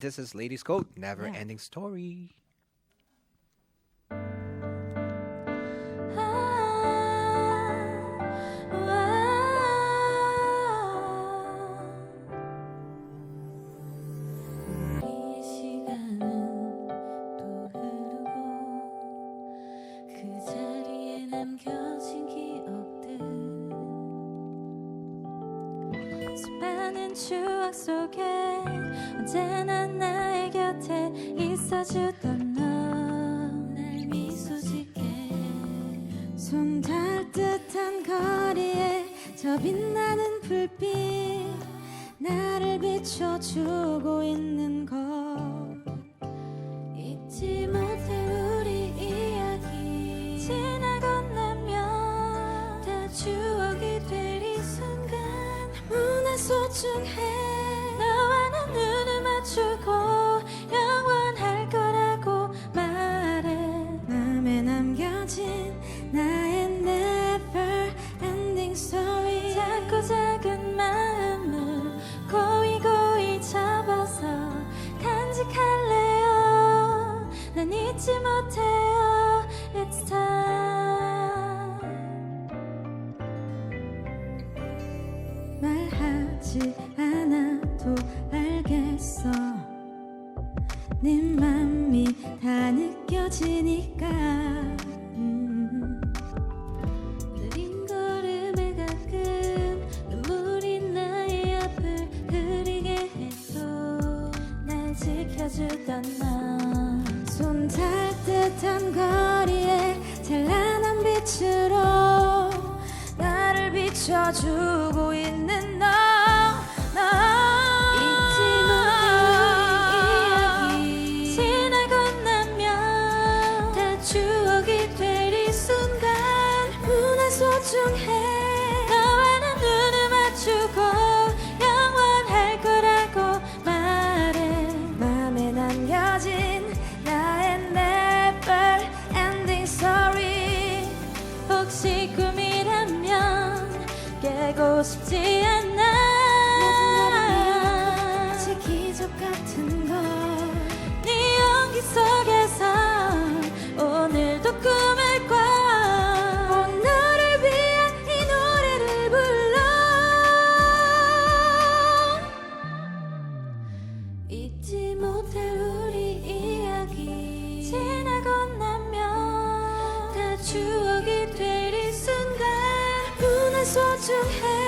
This is Ladies Code, Never Yeah. Ending Story. 우리 시간은 또 흐르고 그 자리에 남겨진 기억 많은 추억 속에 언제나 나의 곁에 있어주던 너날 미소 짓게. 손 닿을 듯한 거리에 저 빛나는 불빛 나를 비춰주고 있는 것. 잊지 못할 우리 이야기. 지나고 나면 다 추억이 너무나 소중해. 너와 나 눈을 맞추고 네 맘이 다 느껴지니까 음. 느린 걸음에 가끔 눈물이 나의 앞을 흐리게 해도 날 지켜주던 너 손 닿을 듯한 거리에 찬란한 빛으로 나를 비춰주고 소중해. 너와 나 눈을 맞추고 영원할 거라고 말해. 맘에 남겨진 나의 never ending story 혹시 꿈이라면 깨고 싶지 않아 手中。